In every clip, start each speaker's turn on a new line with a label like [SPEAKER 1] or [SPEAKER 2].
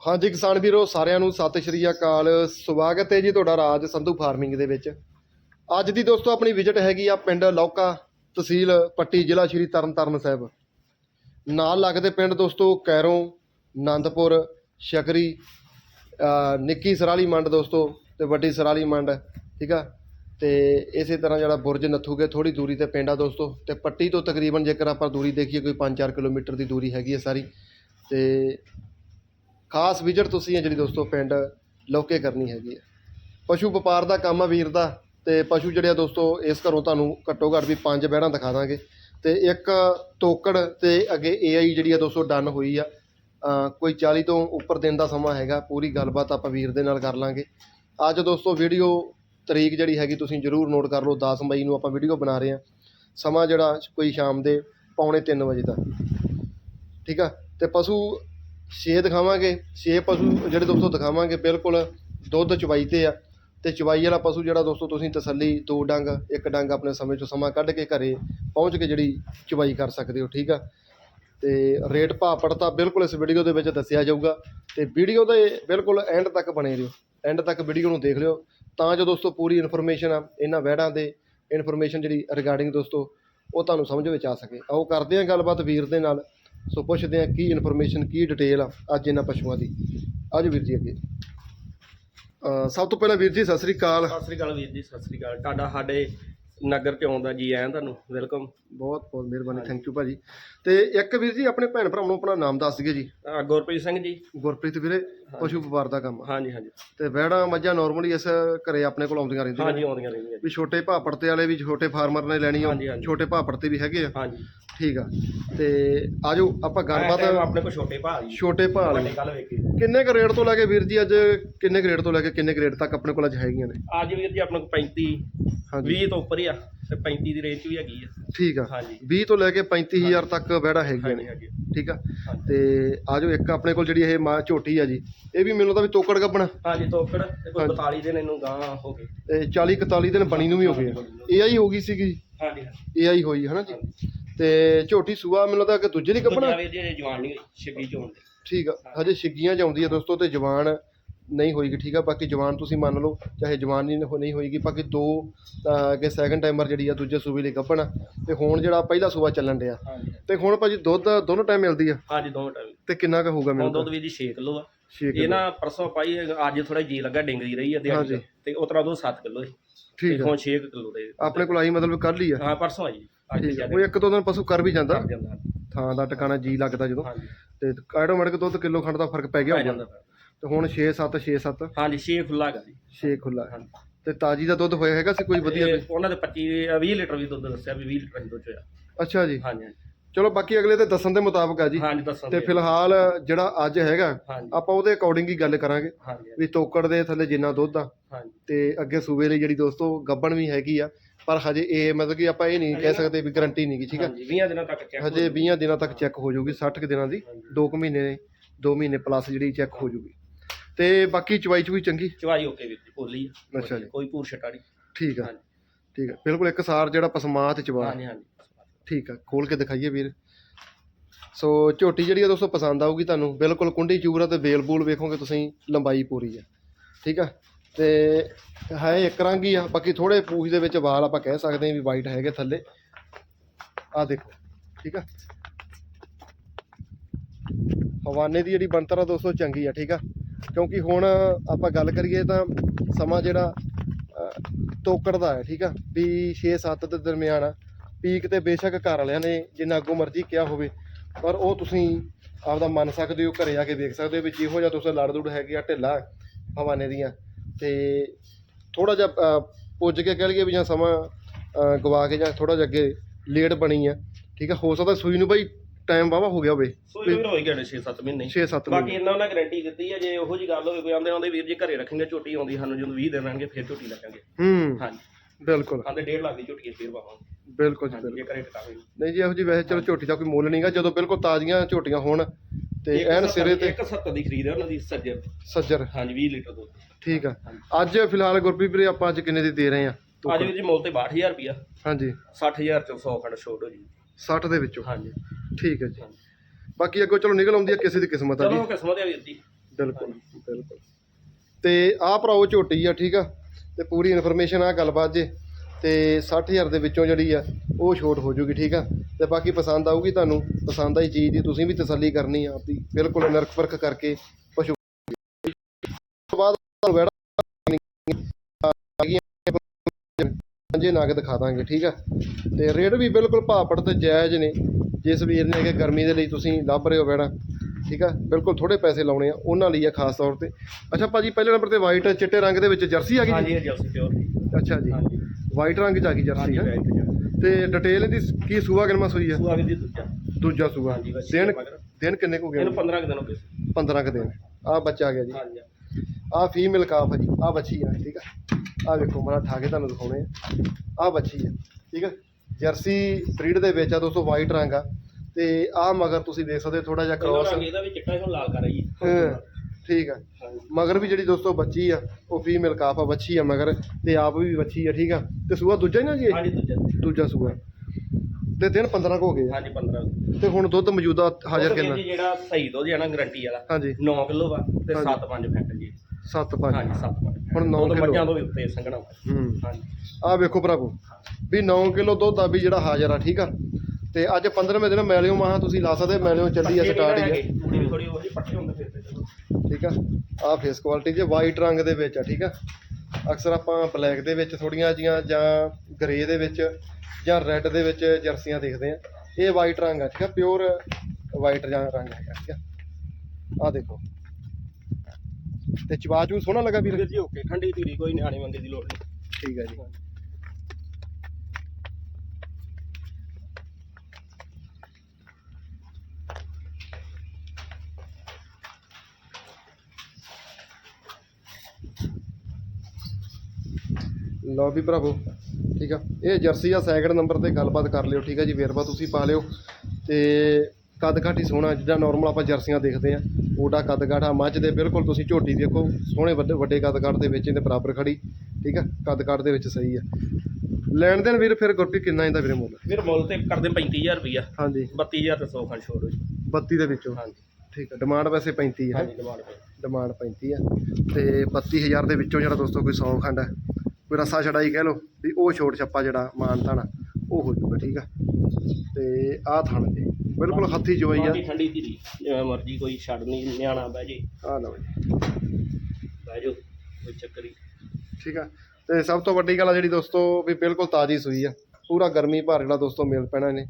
[SPEAKER 1] ਹਾਂਜੀ, ਕਿਸਾਨ ਵੀਰੋ, ਸਾਰਿਆਂ ਨੂੰ ਸਤਿ ਸ਼੍ਰੀ ਅਕਾਲ। ਸਵਾਗਤ ਹੈ ਜੀ ਤੁਹਾਡਾ ਰਾਜ ਸੰਧੂ ਫਾਰਮਿੰਗ ਦੇ ਵਿੱਚ। ਅੱਜ ਦੀ ਦੋਸਤੋ, ਆਪਣੀ ਵਿਜ਼ਿਟ ਹੈਗੀ ਆ ਪਿੰਡ ਲੌਕਾ ਤਹਿਸੀਲ ਪੱਟੀ ਜ਼ਿਲ੍ਹਾ ਸ਼੍ਰੀ ਤਰਨਤਾਰਨ ਸਾਹਿਬ। ਨਾਲ ਲੱਗਦੇ ਪਿੰਡ ਦੋਸਤੋ, ਕੈਰੋਂ ਆਨੰਦਪੁਰ ਸ਼ਕਰੀ ਨਿੱਕੀ ਸਰਾਲੀ ਮੰਡ ਦੋਸਤੋ, ਤੇ ਵੱਡੀ ਸਰਾਲੀ ਮੰਡ, ਠੀਕ ਆ? ਤੇ ਇਸੇ ਤਰ੍ਹਾਂ ਜਿਹੜਾ ਬੁਰਜ ਨੱਥੂਗੇ ਥੋੜੀ ਦੂਰੀ ਤੇ ਪਿੰਡ ਆ ਦੋਸਤੋ, ਤੇ ਪੱਟੀ ਤੋਂ ਤਕਰੀਬਨ ਜੇਕਰ ਆਪਾਂ ਦੂਰੀ ਦੇਖੀਏ, ਕੋਈ 5-4 ਕਿਲੋਮੀਟਰ ਦੀ ਦੂਰੀ ਹੈਗੀ ਹੈ ਸਾਰੀ। ਤੇ ਖਾਸ ਵਿਜ਼ਿਟ ਤੁਸੀਂ ਹੈ ਜਿਹੜੀ ਦੋਸਤੋ ਪਿੰਡ ਲੋਕੇ ਕਰਨੀ ਹੈਗੀ ਹੈ ਪਸ਼ੂ ਵਪਾਰ ਦਾ ਕੰਮ ਆ ਵੀਰ ਦਾ ਤੇ ਪਸ਼ੂ ਜਿਹੜੇ ਆ ਦੋਸਤੋ ਇਸ ਘਰੋਂ ਤੁਹਾਨੂੰ ਘੱਟੋ ਘੱਟ ਵੀ ਪੰਜ ਬਹਿੜਾਂ ਦਿਖਾ ਦਾਂਗੇ। ਤੇ ਇੱਕ ਤੋਕੜ ਤੇ ਅੱਗੇ ਏਆਈ ਜਿਹੜੀ ਆ ਦੋਸਤੋ ਡਨ ਹੋਈ ਆ। ਕੋਈ 40 ਤੋਂ ਉੱਪਰ ਦਿਨ ਦਾ ਸਮਾਂ ਹੈਗਾ, ਪੂਰੀ ਗੱਲਬਾਤ ਆਪਾਂ ਵੀਰ ਦੇ ਨਾਲ ਕਰ ਲਾਂਗੇ। ਅੱਜ ਦੋਸਤੋ ਵੀਡੀਓ ਤਰੀਕ ਜਿਹੜੀ ਹੈਗੀ ਤੁਸੀਂ ਜਰੂਰ ਨੋਟ ਕਰ ਲਓ 10 ਮਈ ਨੂੰ ਆਪਾਂ ਵੀਡੀਓ ਬਣਾ ਰਹੇ ਹਾਂ ਸਮਾਂ ਜਿਹੜਾ ਕੋਈ ਸ਼ਾਮ ਦੇ ਪੌਣੇ 3 ਵਜੇ ਦਾ। ਠੀਕ ਆ? ਤੇ ਪਸ਼ੂ ਛੇ ਦਿਖਾਵਾਂਗੇ ਛੇ ਪਸ਼ੂ ਜਿਹੜੇ ਦੋਸਤੋ ਦਿਖਾਵਾਂਗੇ, ਬਿਲਕੁਲ ਦੁੱਧ ਚਵਾਈ ਤੇ ਆ। ਤੇ ਚਵਾਈ ਵਾਲਾ ਪਸ਼ੂ ਜਿਹੜਾ ਦੋਸਤੋ ਤੁਸੀਂ ਤਸੱਲੀ, ਦੋ ਡੰਗ, ਇੱਕ ਡੰਗ ਆਪਣੇ ਸਮੇਂ ਚੋਂ ਸਮਾਂ ਕੱਢ ਕੇ ਘਰੇ ਪਹੁੰਚ ਕੇ ਜਿਹੜੀ ਚਵਾਈ ਕਰ ਸਕਦੇ ਹੋ, ਠੀਕ ਆ? ਤੇ ਰੇਟ ਭਾਅ ਪੜਤਾ ਬਿਲਕੁਲ ਇਸ ਵੀਡੀਓ ਦੇ ਵਿੱਚ ਦੱਸਿਆ ਜਾਊਗਾ। ਤੇ ਵੀਡੀਓ ਦੇ ਬਿਲਕੁਲ ਐਂਡ ਤੱਕ ਬਣੇ ਰਹੋ। ਐਂਡ ਤੱਕ ਵੀਡੀਓ ਨੂੰ ਦੇਖ ਲਿਓ। ਤਾਂ ਜੋ ਦੋਸਤੋ ਪੂਰੀ ਇਨਫੋਰਮੇਸ਼ਨ ਆ, ਇਹਨਾਂ ਵਹਿੜਾਂ ਦੇ ਇਨਫੋਰਮੇਸ਼ਨ ਜਿਹੜੀ ਰਿਗਾਰਡਿੰਗ ਦੋਸਤੋ, ਉਹ ਤੁਹਾਨੂੰ ਸਮਝ ਵਿੱਚ ਆ ਸਕੇ। ਆਓ ਕਰਦੇ ਹਾਂ ਗੱਲਬਾਤ ਵੀਰ ਦੇ ਨਾਲ। ਸੋ ਪੁੱਛਦੇ ਹਾਂ ਕੀ ਇਨਫੋਰਮੇਸ਼ਨ ਕੀ ਡਿਟੇਲ ਆ ਅੱਜ ਇਹਨਾਂ ਪਸ਼ੂਆਂ ਦੀ। ਅੱਜ ਵੀਰ ਜੀ ਅੱਗੇ। ਸਭ ਤੋਂ ਪਹਿਲਾਂ ਵੀਰ ਜੀ ਸਤਿ ਸ੍ਰੀ ਅਕਾਲ।
[SPEAKER 2] ਸਤਿ ਸ੍ਰੀ ਅਕਾਲ ਵੀਰ ਜੀ ਸਤਿ ਸ੍ਰੀ ਅਕਾਲ। ਤੁਹਾਡਾ ਸਾਡੇ ਨਗਰ ਚ ਆਉਂਦਾ ਜੀ ਆਇਆਂ ਤੁਹਾਨੂੰ। ਵੈਲਕਮ
[SPEAKER 1] ਬਹੁਤ ਬਹੁਤ ਮਿਹਰਬਾਨੀ ਥੈਂਕ ਯੂ ਭਾਜੀ। ਤੇ ਇੱਕ ਵੀਰ ਜੀ ਆਪਣੇ ਭੈਣ ਭਰਾਵਾਂ ਨੂੰ ਆਪਣਾ ਨਾਮ ਦੱਸ ਦਈਏ ਜੀ।
[SPEAKER 2] ਗੁਰਪ੍ਰੀਤ ਸਿੰਘ ਜੀ।
[SPEAKER 1] ਗੁਰਪ੍ਰੀਤ ਵੀਰੇ ਪਸ਼ੂ ਵਪਾਰ ਦਾ ਕੰਮ ਆ।
[SPEAKER 2] ਹਾਂਜੀ ਹਾਂਜੀ।
[SPEAKER 1] ਤੇ ਵਹਿੜਾਂ ਮੱਝਾਂ ਨਾਰਮਲੀ ਇਸ ਘਰੇ ਆਪਣੇ ਕੋਲ ਆਉਂਦੀਆਂ ਰਹਿੰਦੀਆਂ
[SPEAKER 2] ਹਾਂਜੀ ਆਉਂਦੀਆਂ ਰਹਿੰਦੀਆਂ
[SPEAKER 1] ਵੀ ਛੋਟੇ ਭਾਪੜਤੇ ਵਾਲੇ ਵੀ ਛੋਟੇ ਫਾਰਮਰ ਨੇ ਲੈਣੀ ਆ। ਛੋਟੇ ਭਾਪੜਤੇ ਵੀ ਹੈਗੇ ਆ।
[SPEAKER 2] ਹਾਂਜੀ।
[SPEAKER 1] ਠੀਕ ਆ। ਤੇ ਆਜੋ ਆਪਾਂ ਗੱਲਬਾਤ
[SPEAKER 2] ਆਪਣੇ ਕੋਲ ਛੋਟੇ ਭਾਅ ਜੀ।
[SPEAKER 1] ਛੋਟੇ ਭਾਅ
[SPEAKER 2] ਵੱਡੇ
[SPEAKER 1] ਵਾਲੇ
[SPEAKER 2] ਕੱਲ ਵੇਖੀ।
[SPEAKER 1] ਕਿੰਨੇ ਕੁ ਰੇਟ ਤੋਂ ਲੈ ਕੇ ਵੀਰ ਜੀ ਅੱਜ ਕਿੰਨੇ ਕੁ ਰੇਟ ਤੋਂ ਲੈ ਕੇ ਕਿੰਨੇ ਕੁ ਰੇਟ ਤੱਕ ਆਪਣੇ ਕੋਲ ਅੱਜ ਹੈਗੀਆਂ ਨੇ?
[SPEAKER 2] ਅੱਜ ਵੀਰ ਜੀ ਆਪਣੇ ਕੋਲ 35
[SPEAKER 1] ਹਾਂਜੀ।
[SPEAKER 2] 20 ਤੋਂ ਉੱਪਰ ਹੀ ਆ। ਤੇ 35 ਦੀ ਰੇਂਜ ਵੀ ਹੈਗੀ ਆ।
[SPEAKER 1] ਠੀਕ ਆ।
[SPEAKER 2] ਹਾਂਜੀ।
[SPEAKER 1] 20 ਤੋਂ ਲੈ ਕੇ 35000 ਤੱਕ ਵਹਿੜਾ ਹੈਗੀਆਂ
[SPEAKER 2] ਹਾਂਜੀ
[SPEAKER 1] ਨੇ।
[SPEAKER 2] ਹਾਂਜੀ
[SPEAKER 1] ਠੀਕ ਆ।
[SPEAKER 2] ਹਾਂਜੀ।
[SPEAKER 1] ਤੇ ਆਜੋ ਇੱਕ ਆਪਣੇ ਕੋਲ ਜਿਹੜੀ ਇਹ ਮਾਂ ਝੋਟੀ ਆ ਜੀ ਇਹ ਵੀ ਮੈਨੂੰ ਤਾਂ ਵੀ ਤੋਕੜ ਗੱਬਣ
[SPEAKER 2] ਹਾਂਜੀ ਤੋਕੜ। ਤੇ ਕੋਈ 42 ਦਿਨ ਇਹਨੂੰ ਗਾਂ ਹੋ ਗਏ।
[SPEAKER 1] ਤੇ 40 41 ਦਿਨ ਬਣੀ ਨੂੰ ਵੀ ਹੋ ਗਏ ਏਆਈ ਹੋ ਗਈ ਸੀਗੀ
[SPEAKER 2] ਹਾਂਜੀ ਹਾਂਜੀ।
[SPEAKER 1] ਏਆਈ ਹੋਈ ਹਨਾ ਜੀ? ਤੇ ਝੋਟੀ ਸੂਆ ਮੈਨੂੰ ਲੱਗਦਾ ਕਿ ਦੂਜੇ ਦੀ
[SPEAKER 2] ਵੀਰ ਜੀ ਅਜੇ ਜਵਾਨ ਨਹੀਂ ਛੱਗੀ ਚੋਣ ਦੇ।
[SPEAKER 1] ਠੀਕ ਆ ਹਜੇ ਛਿੱਗੀਆਂ ਚ ਆਉਂਦੀ ਆ ਦੋਸਤੋ ਤੇ ਜਵਾਨ ਨਹੀਂ ਹੋਏਗੀ ਠੀਕ ਆ? ਬਾਕੀ ਜਵਾਨ ਤੁਸੀਂ ਮੰਨ ਲਓ ਚਾਹੇ ਜਵਾਨ ਨਹੀਂ ਨਹੀਂ ਹੋਏਗੀ ਬਾਕੀ ਦੋ ਅੱਗੇ ਸੈਕੰਡ ਟਾਈਮਰ ਜਿਹੜੀ ਆ ਦੂਜੇ ਸੂਬੇ ਲਈ ਗੱਭਣ ਆ ਤੇ ਹੁਣ ਜਿਹੜਾ ਪਹਿਲਾ ਸੂਬਾ ਚੱਲਣ ਡਿਆ। ਤੇ ਹੁਣ ਭਾਜੀ ਦੁੱਧ ਦੋਨੋਂ ਟਾਈਮ ਮਿਲਦੀ ਆ?
[SPEAKER 2] ਹਾਂਜੀ ਦੋ ਟਾਈਮ
[SPEAKER 1] ਤੇ ਕਿੰਨਾ ਕੁ ਹੋਊਗਾ ਮੈਨੂੰ
[SPEAKER 2] ਦੁੱਧ ਵੀਰ ਜੀ 6 ਕਿਲੋ ਆ। ਇਹ ਨਾ ਪਰਸੋਂ ਪਾਈ ਅੱਜ ਥੋੜਾ ਜੀ ਲੱਗਾ ਡਿੰਗਦੀ ਰਹੀ ਆ ਦਿਹਾੜੀ ਤੇ ਉਤਰਾ ਦੋ 7 ਕਿਲੋ
[SPEAKER 1] ਠੀਕ
[SPEAKER 2] ਹੁਣ 6 ਕਿਲੋ ਦੇ
[SPEAKER 1] ਆਪਣੇ ਕੋਲ ਆਈ ਮਤਲਬ ਕੱਲ ਹੀ ਆ?
[SPEAKER 2] ਹਾਂ ਪਰਸੋਂ ਆਈ। ਅੱਜ
[SPEAKER 1] ਠੀਕ ਉਹ ਇੱਕ ਦੋ ਦਿਨ ਪਸ਼ੂ ਕਰ ਵੀ ਜਾਂਦਾ।
[SPEAKER 2] ਕਰ ਜਾਂਦਾ
[SPEAKER 1] ਥਾਂ ਦਾ ਟਿਕਾਣਾ ਜੀ ਲੱਗਦਾ ਜਦੋਂ।
[SPEAKER 2] ਹਾਂਜੀ।
[SPEAKER 1] ਤੇ ਆਟੋਮੈਟਿਕ ਦੁੱਧ ਕਿਲੋ ਖੰਡ ਦਾ ਫ਼ਰਕ ਪੈ ਗਿਆ
[SPEAKER 2] ਪੈ
[SPEAKER 1] ਹੋਊਗਾ।
[SPEAKER 2] ਜਾਂਦਾ ਫਿਰ।
[SPEAKER 1] ਤੇ ਹੁਣ 6 7 6 7
[SPEAKER 2] ਹਾਂਜੀ 6 ਖੁੱਲਾ ਗਾ ਜੀ।
[SPEAKER 1] 6 ਖੁੱਲਾ
[SPEAKER 2] ਹਾਂਜੀ।
[SPEAKER 1] ਤੇ ਤਾਜੀ ਦਾ ਦੁੱਧ ਹੋਇਆ ਹੈਗਾ ਸੀ ਕੋਈ ਵਧੀਆ?
[SPEAKER 2] ਇਹ ਉਹਨਾਂ ਦੇ 25 ਅ, 20 ਲੀਟਰ ਵੀ ਦੁੱਧ ਦੱਸਿਆ ਵੀ 20 ਲੀਟਰ ਦੁੱਧ ਹੋਇਆ।
[SPEAKER 1] ਅੱਛਾ ਜੀ।
[SPEAKER 2] ਹਾਂਜੀ ਹਾਂਜੀ।
[SPEAKER 1] ਚਲੋ ਬਾਕੀ ਅਗਲੇ ਦੇ ਦੱਸਣ ਦੇ ਮੁਤਾਬਕ ਆ ਜੀ।
[SPEAKER 2] ਹਾਂਜੀ ਦੱਸੋ
[SPEAKER 1] ਤੇ ਫਿਲਹਾਲ ਜਿਹੜਾ ਅੱਜ ਹੈਗਾ
[SPEAKER 2] ਹਾਂਜੀ।
[SPEAKER 1] ਆਪਾਂ ਉਹਦੇ ਅਕੋਰਡਿੰਗ ਹੀ ਗੱਲ ਕਰਾਂਗੇ।
[SPEAKER 2] ਹਾਂਜੀ।
[SPEAKER 1] ਵੀ ਤੋਕੜ ਦੇ ਥੱਲੇ ਜਿੰਨਾ ਦੁੱਧ ਆ।
[SPEAKER 2] ਹਾਂਜੀ।
[SPEAKER 1] ਤੇ ਅੱਗੇ ਸੂਬੇ ਲਈ ਜਿਹੜੀ ਦੋਸਤੋ ਗੱਬਣ ਵੀ ਹੈਗੀ ਆ ਪਰ ਹਜੇ ਇਹ ਮਤਲਬ ਕਿ ਆਪਾਂ ਇਹ ਨਹੀਂ ਕਹਿ ਸਕਦੇ ਵੀ ਗਰੰਟੀ ਨਹੀਂ ਗੀ ਠੀਕ ਆ?
[SPEAKER 2] ਹਾਂਜੀ 20 ਦਿਨਾਂ ਤੱਕ ਚੈੱਕ
[SPEAKER 1] ਹਜੇ 20 ਦਿਨਾਂ ਤੱਕ ਚੈੱਕ ਹੋ ਜਾਊਗੀ 60 ਕੁ ਦਿਨਾਂ ਦੀ 2 ਕੁ ਮਹੀਨੇ 2 ਮਹੀਨੇ ਪਲੱਸ ਜਿਹੜੀ ਚੈੱਕ ਹੋ ਜਾਊਗੀ। ਤੇ ਬਾਕੀ ਚਵਾਈ ਚ ਵੀ ਚੰਗੀ?
[SPEAKER 2] ਚਵਾਈ ਓਕੇ ਵੀਰ ਜੀ ਬੋਲੀ ਆ।
[SPEAKER 1] ਅੱਛਾ ਜੀ।
[SPEAKER 2] ਕੋਈ ਪੂਰ ਛਟਾ ਨਹੀਂ।
[SPEAKER 1] ਠੀਕ ਆ।
[SPEAKER 2] ਹਾਂਜੀ।
[SPEAKER 1] ਠੀਕ ਆ। ਬਿਲਕੁਲ ਇੱਕ ਸਾਰ ਜਿਹੜਾ ਪਸਮਾ ਤੇ ਚਵਾ
[SPEAKER 2] ਹਾਂਜੀ ਹਾਂਜੀ।
[SPEAKER 1] ਠੀਕ ਆ। ਖੋਲ ਕੇ ਦਿਖਾਈਏ ਵੀਰ। ਸੋ ਝੋਟੀ ਜਿਹੜੀ ਆ ਦੋਸਤੋ ਪਸੰਦ ਆਊਗੀ ਤੁਹਾਨੂੰ। ਬਿਲਕੁਲ ਕੁੰਡੀ ਚੂਰ ਆ ਤੇ ਵੇਲ ਬੂਲ ਵੇਖੋਗੇ ਤੁਸੀਂ ਲੰਬਾਈ ਪੂਰੀ ਆ। ਠੀਕ ਆ? ਤੇ ਹੈ ਇੱਕ ਰੰਗ ਹੀ ਆ, ਬਾਕੀ ਥੋੜੇ ਪੂਛ ਦੇ ਵਿੱਚ ਵਾਲ ਆਪਾਂ ਕਹਿ ਸਕਦੇ ਹਾਂ ਵੀ ਵਾਈਟ ਹੈਗੇ ਥੱਲੇ। ਆ ਦੇਖੋ, ਠੀਕ ਆ? ਹਵਾਨੇ ਦੀ ਜਿਹੜੀ ਬਣਤਰ ਆ ਦੋਸਤੋ ਚੰਗੀ ਆ, ਠੀਕ ਆ? ਕਿਉਂਕਿ ਹੁਣ ਆਪਾਂ ਗੱਲ ਕਰੀਏ ਤਾਂ ਸਮਾਂ ਜਿਹੜਾ ਤੋਕੜ ਦਾ ਹੈ, ਠੀਕ ਆ? ਵੀ 6-7 ਦੇ ਦਰਮਿਆਨ ਆ। ਪੀਕ ਤੇ ਬੇਸ਼ੱਕ ਘਰ ਵਾਲਿਆਂ ਨੇ ਜਿੰਨਾ ਅੱਗੋਂ ਮਰਜ਼ੀ ਕਿਹਾ ਹੋਵੇ, ਪਰ ਉਹ ਤੁਸੀਂ ਆਪਦਾ ਮੰਨ ਸਕਦੇ ਹੋ, ਘਰੇ ਆ ਕੇ ਵੇਖ ਸਕਦੇ ਹੋ ਵੀ ਜਿਹੋ ਜਿਹਾ ਤੁਸੀਂ ਲੜ ਦੁੜ ਹੈਗੀ ਆ, ਢਿੱਲਾ ਹਵਾਨੇ ਦੀਆਂ। ਤੇ ਥੋੜਾ ਜਿਹਾ ਪੁੱਜ ਕੇ ਕਹਿ ਲਈਏ ਵੀ ਜਾਂ ਸਮਾਂ ਗਵਾ ਕੇ ਜਾਂ ਥੋੜਾ ਜਿਹਾ ਅੱਗੇ ਲੇਟ ਬਣੀ ਆ ਠੀਕ ਆ? ਹੋ ਸਕਦਾ ਸੂਈ ਨੂੰ ਬਾਈ ਟਾਈਮ ਵਾਵਾ ਹੋ ਗਿਆ ਹੋਵੇ।
[SPEAKER 2] ਸੋਈ ਵੀਰ ਹੋਈ ਗਏ 6-7 ਮਹੀਨੇ।
[SPEAKER 1] 6-7
[SPEAKER 2] ਬਾਕੀ ਇਹਨਾਂ ਉਹਨਾਂ ਗਾਰੰਟੀ ਦਿੱਤੀ ਹੈ ਜੇ ਉਹੋ ਜੀ ਗੱਲ ਹੋਵੇ ਕੋਈ ਆਂਦੇ ਆਂਦੇ ਵੀਰ ਜੀ ਘਰੇ ਰੱਖਾਂਗੇ ਝੋਟੀ ਆਉਂਦੀ ਸਾਨੂੰ ਜਦੋਂ 20 ਦਿਨ ਰਹਿਣਗੇ ਫਿਰ ਝੋਟੀ ਲੱਗਾਂਗੇ
[SPEAKER 1] ਹੂੰ
[SPEAKER 2] ਹਾਂਜੀ।
[SPEAKER 1] ਬਿਲਕੁਲ।
[SPEAKER 2] ਆਂਦੇ 1.5 ਲੱਖ ਦੀ ਝੋਟੀ ਫਿਰ ਪਾਵਾਂਗੇ
[SPEAKER 1] ਬਿਲਕੁਲ ਜੀ ਬਿਲਕੁਲ। ਨਹੀਂ ਜੀ ਇਹੋ ਜੀ ਵੈਸੇ ਚਲੋ ਝੋਟੀ ਦਾ ਕੋਈ ਮੁੱਲ ਨਹੀਂਗਾ ਜਦੋਂ ਬਿਲਕੁਲ ਤਾਜ਼ੀਆਂ ਝੋਟੀਆਂ ਹੋਣ ਤੇ ਐਨ ਸਿਰੇ ਤੇ
[SPEAKER 2] 170 ਦੀ ਖਰੀਦ ਹੈ ਉਹਨਾਂ ਦੀ ਸੱਜਰ
[SPEAKER 1] ਸੱਜਰ
[SPEAKER 2] ਹਾਂਜੀ 20 ਲੀਟਰ ਦੁੱਧ।
[SPEAKER 1] ਠੀਕ ਆ। ਅੱਜ ਫਿਲਹਾਲ ਗੁਰਪ੍ਰੀਤ ਵੀਰੇ ਆਪਾਂ ਅੱਜ ਕਿੰਨੇ ਦੀ ਦੇ ਰਹੇ ਆ?
[SPEAKER 2] ਅੱਜ ਵੀਰ ਜੀ ਮੁੱਲ ਤੇ 62000 ਰੁਪਿਆ
[SPEAKER 1] ਹਾਂਜੀ।
[SPEAKER 2] 60000 ਚ 100 ਖੰਡ ਛੋਟ ਹੋ ਜੀ।
[SPEAKER 1] 60 ਦੇ ਵਿੱਚੋਂ?
[SPEAKER 2] ਹਾਂਜੀ।
[SPEAKER 1] ਠੀਕ ਹੈ ਜੀ। ਬਾਕੀ ਅੱਗੋਂ ਚਲੋ ਨਿਕਲ ਆਉਂਦੀ ਹੈ ਕਿਸੇ ਦੀ ਕਿਸਮਤ ਆ ਜੀ।
[SPEAKER 2] ਚਲੋ ਕਿਸਮਤ ਹੈ ਵੀਰ ਜੀ।
[SPEAKER 1] ਬਿਲਕੁਲ ਬਿਲਕੁਲ। ਤੇ ਆਹ ਭਰਾਓ ਝੋਟੀ ਆ ਠੀਕ ਆ। ਤੇ ਪੂਰੀ ਇਨਫੋਰਮੇਸ਼ਨ ਆ ਗੱਲਬਾਤ ਜੇ। ਤੇ 60000 ਦੇ ਵਿੱਚੋਂ ਜਿਹੜੀ ਆ ਉਹ ਛੋਟ ਹੋ ਜੂਗੀ ਠੀਕ ਆ? ਤੇ ਬਾਕੀ ਪਸੰਦ ਆਊਗੀ ਤੁਹਾਨੂੰ ਪਸੰਦ ਆਈ ਚੀਜ਼ ਦੀ ਤੁਸੀਂ ਵੀ ਤਸੱਲੀ ਕਰਨੀ ਆ ਆਪਦੀ ਬਿਲਕੁਲ ਨਰਕ ਪਰਖ ਕਰਕੇ ਪਸ਼ੂ ਤੋਂ ਬਾਅਦ ਤੁਹਾਨੂੰ ਵੈੜਾ ਪੰਜੇ ਨਗ ਦਿਖਾ ਦਾਂਗੇ ਠੀਕ ਆ? ਤੇ ਰੇਟ ਵੀ ਬਿਲਕੁਲ ਭਾਪੜ ਤੇ ਜਾਇਜ਼ ਨੇ ਜਿਸ ਵੀਰ ਨੇ ਕਿ ਗਰਮੀ ਦੇ ਲਈ ਤੁਸੀਂ ਲੱਭ ਰਹੇ ਹੋ ਵੈੜਾ ਠੀਕ ਆ? ਬਿਲਕੁਲ ਥੋੜੇ ਪੈਸੇ ਲਾਉਣੇ ਆ ਉਹਨਾਂ ਲਈ ਆ ਖਾਸ ਤੌਰ ਤੇ। ਅੱਛਾ ਭਾਜੀ ਪਹਿਲੇ ਨੰਬਰ ਤੇ ਵਾਈਟ ਚਿੱਟੇ ਰੰਗ ਦੇ ਵਿੱਚ ਜਰਸੀ ਆ ਗਈ
[SPEAKER 2] ਹਾਂਜੀ ਪਿਓਰ
[SPEAKER 1] ਅੱਛਾ ਜੀ। ਵਾਈਟ ਰੰਗ ਚ ਆ ਗਈ ਜਰਸੀ ਹੈ? ਤੇ ਡਿਟੇਲ ਇਹਦੀ ਕੀ ਸੂਆ ਕਿੰਨਾ ਸੂਈ ਆ
[SPEAKER 2] ਸੂਆ ਵੀ ਦੀ ਦੂਜਾ।
[SPEAKER 1] ਦੂਜਾ ਸੂਆ।
[SPEAKER 2] ਹਾਂਜੀ, ਬਸ
[SPEAKER 1] ਦਿਨ
[SPEAKER 2] ਮਗਰ।
[SPEAKER 1] ਦਿਨ ਕਿੰਨੇ ਕੁ ਗਏ
[SPEAKER 2] ਇਹਨੂੰ 15 ਕੁ ਦਿਨ ਹੋ ਗਏ। ਸੀ।
[SPEAKER 1] 15 ਕ ਦਿਨ। ਆ ਬੱਚਾ ਆ ਗਿਆ ਜੀ।
[SPEAKER 2] ਹਾਂਜੀ
[SPEAKER 1] ਆ ਫੀਮੇਲ ਕਾਫ ਆ ਜੀ। ਆ ਬੱਚੀ ਆ ਠੀਕ ਆ। ਆ ਵੇਖੋ ਮੈਂ ਠਾ ਕੇ ਤੁਹਾਨੂੰ ਦਿਖਾਉਣੇ ਆ। ਆ ਬੱਚੀ ਆ ਠੀਕ ਆ। ਜਰਸੀ ਬਰੀਡ ਦੇ ਵਿੱਚ ਆ ਦੋਸਤੋ ਵਾਈਟ ਰੰਗ ਆ। ਤੇ ਆ ਮਗਰ ਤੁਸੀਂ ਦੇਖ ਸਕਦੇ ਥੋੜਾ ਜਿਹਾ
[SPEAKER 2] ਕ੍ਰੋਸ ਰੰਗ ਇਹਦਾ ਵੀ ਚਿੱਟਾ ਹੁਣ ਲਾਲ ਕਰ ਰਹੀ
[SPEAKER 1] ਹਾਂ, ਠੀਕ ਆ ਮਗਰ ਵੀ ਜਿਹੜੀ ਦੋਸਤੋ ਬੱਚੀ ਆ ਉਹ ਫੀਮੇਲ ਕਾਫ ਆ ਬੱਚੀ ਆ ਮਗਰ ਤੇ ਆਪ ਵੀ ਬੱਚੀ ਆ ਠੀਕ ਆ? ਤੇ ਸੂਆ ਦੂਜਾ ਹੀ ਨਾ ਜੀ ਇਹ?
[SPEAKER 2] ਹਾਂਜੀ ਦੂਜਾ।
[SPEAKER 1] ਦੂਜਾ ਸੂਆ। ਤੇ ਦਿਨ 15 ਕੁ ਹੋ ਗਏ ਆ।
[SPEAKER 2] ਹਾਂਜੀ 15
[SPEAKER 1] ਤੇ ਹੁਣ ਦੁੱਧ ਮੌਜੂਦਾ ਹਾਜ਼ਰ ਕਿੰਨਾ?
[SPEAKER 2] ਵੀਰ ਜੀ ਜਿਹੜਾ ਸਹੀ ਦੁੱਧ ਜਾਣਾ ਗਰੰਟੀ ਵਾਲਾ
[SPEAKER 1] ਹਾਂਜੀ।
[SPEAKER 2] 9 ਕਿਲੋ ਵਾ ਤੇ
[SPEAKER 1] ਹਾਂਜੀ।
[SPEAKER 2] 7-5 ਫੈਂਟ ਜੀ।
[SPEAKER 1] 7 5
[SPEAKER 2] ਹਾਂਜੀ 7-5
[SPEAKER 1] ਹੁਣ ਨੌ ਕਿੱਲੋ।
[SPEAKER 2] ਬੱਚਿਆਂ ਤੋਂ ਵੀ ਉੱਤੇ ਸੰਘਣਾ ਵਾ।
[SPEAKER 1] ਹੂੰ।
[SPEAKER 2] ਹਾਂਜੀ।
[SPEAKER 1] ਆ ਵੇਖੋ ਭਰਾਵੋ ਵੀ 9 ਕਿਲੋ ਦੁੱਧ ਆ ਵੀ ਜਿਹੜਾ ਹਾਜ਼ਰ ਆ ਠੀਕ ਆ? ਤੇ ਅੱਜ 15ਵੇਂ ਦਿਨ ਮੈਲਿਓ ਮਾਹ ਤੁਸੀਂ ਲਾ ਸਕਦੇ ਮੈਲਿਓ ਚੱਲੀ ਆ ਸਟਾਰਟ ਹੀ ਆ।
[SPEAKER 2] ਪੂਰੀ ਵੀ ਥੋੜੀ ਉਹੀ ਪੱਠੇ ਹੁੰਦੇ ਫਿਰ ਤੇ ਚਲੋ।
[SPEAKER 1] ਠੀਕ ਆ। ਆ ਫੇਸ ਕੁਆਲਿਟੀ ਜੇ ਵਾਈਟ ਰੰਗ ਦੇ ਵਿੱਚ ਆ ਠੀਕ ਆ। ਅਕਸਰ ਆਪਾਂ ਬਲੈਕ ਦੇ ਵਿੱਚ ਥੋੜੀਆਂ ਜੀਆਂ ਜਾਂ ਗ੍ਰੇ ਦੇ ਵਿੱਚ ਜਾਂ ਰੈੱਡ ਦੇ ਵਿੱਚ ਜਰਸੀਆਂ ਦੇਖਦੇ ਆ। ਇਹ ਵਾਈਟ ਰੰਗ ਆ ਠੀਕ ਆ। ਪਿਓਰ ਵਾਈਟ ਜਾਂ ਰੰਗ ਹੈਗਾ ਠੀਕ ਆ। ਆ ਦੇਖੋ। ਤੇ ਚਵਾਚੂ ਸੋਹਣਾ ਲੱਗਾ ਵੀਰ।
[SPEAKER 2] ਵੀਰ ਜੀ ਓਕੇ ਠੰਡੀ ਧੀਰੀ ਕੋਈ ਨਿਆਣੇ ਬੰਦੇ ਦੀ ਲੋੜ ਨਹੀਂ।
[SPEAKER 1] ਠੀਕ ਹੈ ਜੀ। ਲਓ ਵੀ ਭਰਾਵੋ ਠੀਕ ਆ। ਇਹ ਜਰਸੀ ਆ ਸੈਕਿੰਡ ਨੰਬਰ ਤੇ ਗੱਲਬਾਤ ਕਰ ਲਿਓ ਠੀਕ ਆ ਜੀ ਵੇਰਵਾ ਤੁਸੀਂ ਪਾ ਲਿਓ। ਤੇ ਕੱਦ ਹੀ ਸੋਹਣਾ ਜਿੱਦਾਂ ਨਾਰਮਲ ਆਪਾਂ ਜਰਸੀਆਂ ਦੇਖਦੇ ਆ ਓਡਾ ਕੱਦ ਆ ਮੱਝ ਦੇ ਬਿਲਕੁਲ ਤੁਸੀਂ ਝੋਟੀ ਦੇਖੋ ਸੋਹਣੇ ਵੱਡੇ ਵੱਡੇ ਕੱਦ ਕਾਠ ਦੇ ਵਿੱਚ ਇਹਦੇ ਬਰਾਬਰ ਖੜੀ ਠੀਕ ਆ ਕੱਦ ਕਾਠ ਦੇ ਵਿੱਚ ਸਹੀ ਆ। ਲੈਣ ਦੇਣ ਵੀਰ ਫਿਰ ਗੁਰਪ੍ਰੀਤ ਕਿੰਨਾ ਇਹਦਾ ਵੀਰੇ ਮੁੱਲ?
[SPEAKER 2] ਵੀਰ ਮੁੱਲ ਤੇ ਕਰਦੇ 35000 ਰੁਪਈਆ।
[SPEAKER 1] ਹਾਂਜੀ।
[SPEAKER 2] 32000 ਤੇ 100 ਖਣ ਛੋੜ ਹੋ ਜੀ।
[SPEAKER 1] 32 ਦੇ ਵਿੱਚੋਂ?
[SPEAKER 2] ਹਾਂਜੀ।
[SPEAKER 1] ਠੀਕ ਆ ਡਿਮਾਂਡ ਵੈਸੇ 35 ਹੈ
[SPEAKER 2] ਹਾਂਜੀ ਡਿਮਾਂਡ
[SPEAKER 1] ਡਿਮਾਂਡ 35 ਆ। ਤੇ 32000 ਦੇ ਵਿੱਚੋਂ ਜਿਹੜਾ ਦੋਸਤੋ ਕੋਈ 100 ਖੰਡ ਹੈ ਕੋਈ ਰਸਾ ਛੜਾਈ ਕਹਿ ਲਓ ਵੀ ਉਹ ਛੋਟ ਛੱਪਾ ਜਿਹੜਾ ਮਾਨ ਤਾਣਾ ਉਹ ਹੋ ਜਾਊਗਾ ਠੀਕ ਆ। ਤੇ ਆਹ ਥਣ ਜੀ ਬਿਲਕੁਲ ਹੱਥੀ ਜੋਈ ਆ।
[SPEAKER 2] ਠੰਡੀ ਧੀਰੀ ਜਿਵੇਂ ਮਰਜ਼ੀ ਕੋਈ ਛੱਡ ਨਹੀਂ ਨਿਆਣਾ ਬਹਿ ਜੇ।
[SPEAKER 1] ਆਹ ਲਓ ਜੀ।
[SPEAKER 2] ਬਹਿ ਜਾਓ ਕੋਈ ਚੱਕਰ ਹੀ
[SPEAKER 1] ਠੀਕ ਆ। ਤੇ ਸਭ ਤੋਂ ਵੱਡੀ ਗੱਲ ਆ ਜਿਹੜੀ ਦੋਸਤੋ ਵੀ ਬਿਲਕੁਲ ਤਾਜ਼ੀ ਸੂਈ ਆ। ਪੂਰਾ ਗਰਮੀ ਭਰ ਜਿਹੜਾ ਦੋਸਤੋ ਮਿਲ ਪੈਣਾ ਨੇ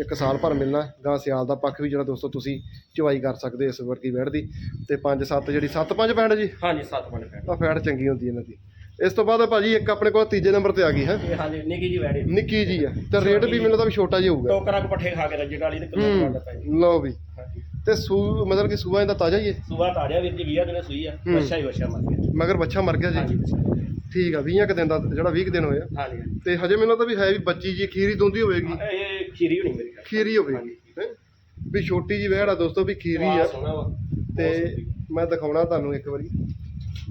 [SPEAKER 1] ਇੱਕ ਸਾਲ ਭਰ ਮਿਲਣਾ ਗਾਂ ਸਿਆਲ ਦਾ ਪੱਖ ਵੀ ਜਿਹੜਾ ਦੋਸਤੋ ਤੁਸੀਂ ਚਵਾਈ ਕਰ ਸਕਦੇ ਇਸ ਵਰਗੀ ਵੈੜ ਦੀ। ਤੇ 5-7 ਜਿਹੜੀ 7-5 ਪੈਂਡ ਜੀ?
[SPEAKER 2] ਹਾਂਜੀ 7 ਮਿੰਟ ਫੈਂਟ
[SPEAKER 1] ਤਾਂ ਫੈਟ ਚੰਗੀ ਹੁੰਦੀ ਇਹਨਾਂ ਦੀ। ਇਸ ਤੋਂ ਬਾਅਦ ਭਾਜੀ ਇੱਕ ਆਪਣੇ ਕੋਲ ਤੀਜੇ ਨੰਬਰ ਤੇ ਆ ਗਈ ਹੈ।
[SPEAKER 2] ਇਹ ਹਾਂਜੀ ਨਿੱਕੀ ਜੀ
[SPEAKER 1] ਨਿੱਕੀ ਜੀ ਆ। ਤੇ ਰੇਟ ਵੀ ਮੈਨੂੰ ਤਾਂ ਵੀ ਛੋਟਾ ਜਿਹਾ ਹੋਊਗਾ।
[SPEAKER 2] ਟੋਕਰਾ ਕੁ ਪੱਠੇ ਖਾ ਕੇ ਰੱਜਣ ਵਾਲੀ ਤੇ ਕਿਲੋ ਜੀ।
[SPEAKER 1] ਹੂੰ ਲਓ ਵੀ।
[SPEAKER 2] ਹਾਂਜੀ।
[SPEAKER 1] ਤੇ ਸੂ ਮਤਲਬ ਕਿ ਸੂਆ ਇਹਦਾ ਤਾਜ਼ਾ ਹੀ ਹੈ?
[SPEAKER 2] ਸੁਬਾ ਤਾੜਿਆ ਵੀਰ ਜੀ 20 ਦਿਨੇ ਸੂਈ ਆ।
[SPEAKER 1] ਹੂੰ।
[SPEAKER 2] ਅੱਛਾ ਹੀ ਵਛਾ ਮਰ ਗਿਆ।
[SPEAKER 1] ਮਗਰ ਬੱਚਾ ਮਰ ਗਿਆ
[SPEAKER 2] ਹਾਂਜੀ
[SPEAKER 1] ਜੀ ਠੀਕ ਆ 20 ਕ ਦਿਨ ਦਾ ਜਿਹੜਾ 20 ਕੁ ਦਿਨ ਹੋਇਆ।
[SPEAKER 2] ਹਾਂਜੀ
[SPEAKER 1] ਤੇ ਹਜੇ ਮੈਨੂੰ ਤਾਂ ਵੀ ਹੈ ਵੀ ਬੱਚੀ ਜੀ ਖੀਰੀ ਦੋਂਦੀ ਹੋਵੇਗੀ।
[SPEAKER 2] ਇਹ ਖੀਰੀ ਹੋਣੀ ਮੇਰੀ
[SPEAKER 1] ਖੀਰੀ ਹੋਵੇਗੀ ਹੈਂ? ਵੀ ਛੋਟੀ ਜੀ ਵਹਿੜ ਆ ਦੋਸਤੋ ਵੀ ਖੀਰੀ ਆ।
[SPEAKER 2] ਸੋਹਣਾ ਵਾ।
[SPEAKER 1] ਤੇ ਮੈਂ ਦਿਖਾਉਣਾ ਤੁਹਾਨੂੰ ਇੱਕ ਵਾਰੀ।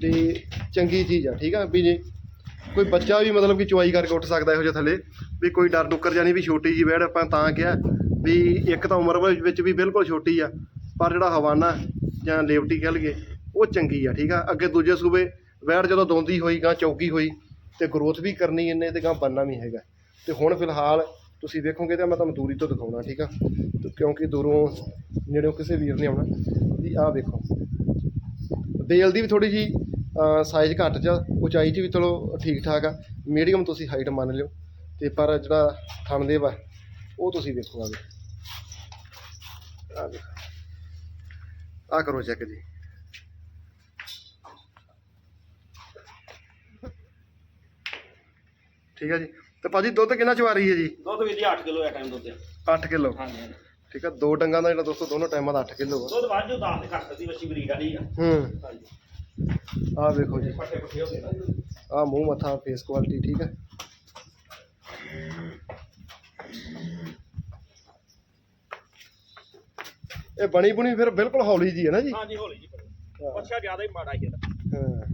[SPEAKER 1] ਵੀ ਚੰਗੀ ਚੀਜ਼ ਆ, ਠੀਕ ਆ? ਵੀ ਜੇ ਕੋਈ ਬੱਚਾ ਵੀ ਮਤਲਬ ਕਿ ਚੁਆਈ ਕਰਕੇ ਉੱਠ ਸਕਦਾ ਇਹੋ ਜਿਹਾ ਥੱਲੇ, ਵੀ ਕੋਈ ਡਰ ਡੁੱਕਰ ਜਾਨੀ ਵੀ ਛੋਟੀ ਜੀ ਵਹਿੜ ਆਪਾਂ ਤਾਂ ਕਿਹਾ ਵੀ ਇੱਕ ਤਾਂ ਉਮਰ ਵਿੱਚ ਵੀ ਬਿਲਕੁਲ ਛੋਟੀ ਆ, ਪਰ ਜਿਹੜਾ ਹਵਾਨਾ ਜਾਂ ਲੇਵਟੀ ਕਹਿ ਲਈਏ, ਉਹ ਚੰਗੀ ਆ, ਠੀਕ ਆ? ਅੱਗੇ ਦੂਜੇ ਸੂਬੇ ਵਹਿੜ ਜਦੋਂ ਦੋਂਦੀ ਹੋਈ ਗਾਂ ਚੌਗੀ ਹੋਈ ਤੇ ਗਰੋਥ ਵੀ ਕਰਨੀ ਇਹਨੇ ਤੇ ਗਾਂ ਬੰਨਾ ਵੀ ਹੈਗਾ। ਤੇ ਹੁਣ ਫਿਲਹਾਲ ਤੁਸੀਂ ਵੇਖੋਗੇ ਤਾਂ ਮੈਂ ਤੁਹਾਨੂੰ ਦੂਰੀ ਤੋਂ ਦਿਖਾਉਣਾ, ਠੀਕ ਆ? ਕਿਉਂਕਿ ਦੂਰੋਂ ਨੇੜਿਓਂ ਕਿਸੇ ਵੀਰ ਨੇ ਆਉਣਾ, ਵੀ ਆਹ ਵੇਖੋ। ਬੇਲ ਦੀ ਵੀ ਥੋੜੀ ਜੀ ਸਾਈਜ਼ ਘੱਟ ਚ ਆ, ਉਚਾਈ 'ਚ ਵੀ ਚਲੋ ਠੀਕ ਠਾਕ ਆ। ਮੀਡੀਅਮ ਤੁਸੀਂ ਹਾਈਟ ਮੰਨ ਲਿਓ ਤੇ ਪਰ ਜਿਹੜਾ ਥਣ ਦੇ ਵਾ ਉਹ ਤੁਸੀਂ ਵੇਖੋ ਆ ਆ ਕਰੋ ਚੈੱਕ ਜੀ। ਠੀਕ ਹੈ ਜੀ। ਤੇ ਭਾਜੀ ਦੁੱਧ ਕਿੰਨਾ ਚਵਾ ਰਹੀ ਹੈ ਜੀ?
[SPEAKER 2] ਦੁੱਧ ਵੀਰ ਜੀ 8 ਕਿਲੋ ਆ ਟਾਈਮ ਦੁੱਧ।
[SPEAKER 1] 8 ਕਿਲੋ।
[SPEAKER 2] ਹਾਂਜੀ।
[SPEAKER 1] ਠੀਕ ਆ ਦੋ ਡੰਗਾਂ ਦਾ ਜਿਹੜਾ ਦੋਸਤੋ ਦੋਨੋਂ ਟਾਈਮਾਂ ਦਾ 8 ਕਿਲੋ ਆ।
[SPEAKER 2] ਦੁੱਧ ਬਰੀਡ ਵਾਲੀ ਆ।
[SPEAKER 1] ਹੂੰ।
[SPEAKER 2] ਹਾਂਜੀ।
[SPEAKER 1] ਵੇਖੋ ਜੀ।
[SPEAKER 2] ਪੱਠੇ ਪੱਠੇ ਹੋ ਗਏ ਨਾ।
[SPEAKER 1] ਆਹ ਮੂੰਹ ਮੱਥਾ ਫੇਸ ਕੁਆਲਿਟੀ ਠੀਕ ਹੈ ਇਹ ਬਣੀ ਬੁਣੀ ਫਿਰ ਬਿਲਕੁਲ ਹੌਲੀ ਜੀ ਹੈ ਨਾ ਜੀ?
[SPEAKER 2] ਹਾਂਜੀ ਹੌਲੀ ਜੀ
[SPEAKER 1] ਹਾਂ।
[SPEAKER 2] ਪੱਛਾ ਜ਼ਿਆਦਾ ਹੀ ਮਾੜਾ ਹੀ ਇਹਦਾ
[SPEAKER 1] ਹਾਂ।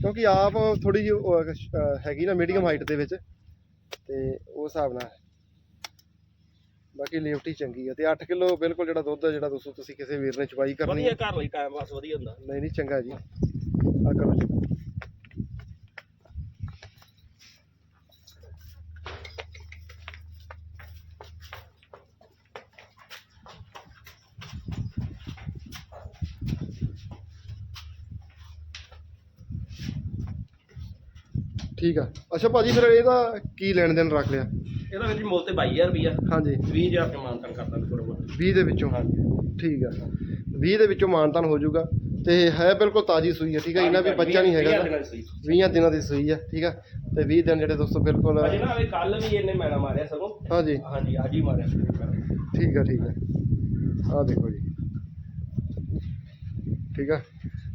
[SPEAKER 1] ਕਿਉਂਕਿ ਆਪ ਥੋੜੀ ਜਿਹੀ ਹੈਗੀ ਨਾ ਮੀਡੀਅਮ ਹਾਈਟ ਦੇ ਵਿੱਚ। ਤੇ ਉਸ ਹਿਸਾਬ ਨਾਲ ਬਾਕੀ ਲੇਵਟੀ ਚੰਗੀ ਆ ਤੇ 8 ਕਿਲੋ ਬਿਲਕੁਲ ਜਿਹੜਾ ਦੁੱਧ ਆ ਜਿਹੜਾ ਦੋਸਤੋ ਤੁਸੀਂ ਕਿਸੇ ਵੀਰ ਨੇ ਚਵਾਈ ਕਰਨੀ
[SPEAKER 2] ਵਧੀਆ
[SPEAKER 1] ਆ
[SPEAKER 2] ਘਰ ਲਈ ਟਾਈਮ ਪਾਸ ਵਧੀਆ ਹੁੰਦਾ।
[SPEAKER 1] ਨਹੀਂ ਨਹੀਂ ਚੰਗਾ ਜੀ। ਆ ਕਰੋ ਜੀ। ਠੀਕ ਆ। ਅੱਛਾ ਭਾਜੀ ਫਿਰ ਇਹਦਾ ਕੀ ਲੈਣ ਦੇਣ ਰੱਖ ਲਿਆ?
[SPEAKER 2] ਇਹਦਾ ਵਿੱਚ ਮੁੱਲ ਤੇ 22000 ਰੁਪਿਆ
[SPEAKER 1] ਹਾਂਜੀ।
[SPEAKER 2] 20000 ਤੇ ਮਾਨਤਨ ਕਰਦਾ ਥੋੜਾ ਬਹੁਤ।
[SPEAKER 1] 20 ਦੇ ਵਿੱਚੋਂ
[SPEAKER 2] ਹਾਂਜੀ।
[SPEAKER 1] ਠੀਕ ਆ। 20 ਦੇ ਵਿੱਚੋਂ ਮਾਨਤਾਨ ਹੋ ਜਾਊਗਾ। ਤੇ ਹੈ ਬਿਲਕੁਲ ਤਾਜੀ ਸੂਈ ਹੈ ਠੀਕ ਆ? ਇਹਨਾਂ ਵੀ ਬੱਚਾ ਨਹੀਂ ਹੈਗਾ
[SPEAKER 2] ਵੀਹ ਦਿਨਾਂ ਦੀ ਸੂਈ।
[SPEAKER 1] 20 ਦਿਨਾਂ ਦੀ ਸੂਈ ਹੈ ਠੀਕ ਆ? ਤੇ 20 ਦਿਨ ਜਿਹੜੇ ਦੋਸਤੋ ਬਿਲਕੁਲ
[SPEAKER 2] ਅਜੇ ਨਾ ਕੱਲ ਵੀ ਇਹਨੇ ਮੈਣਾ ਮਾਰਿਆ ਸਗੋਂ।
[SPEAKER 1] ਹਾਂਜੀ।
[SPEAKER 2] ਹਾਂਜੀ ਅੱਜ ਹੀ ਮਾਰਿਆ
[SPEAKER 1] ਠੀਕ ਆ ਠੀਕ ਆ। ਆਹ ਦੇਖੋ ਜੀ। ਠੀਕ ਆ?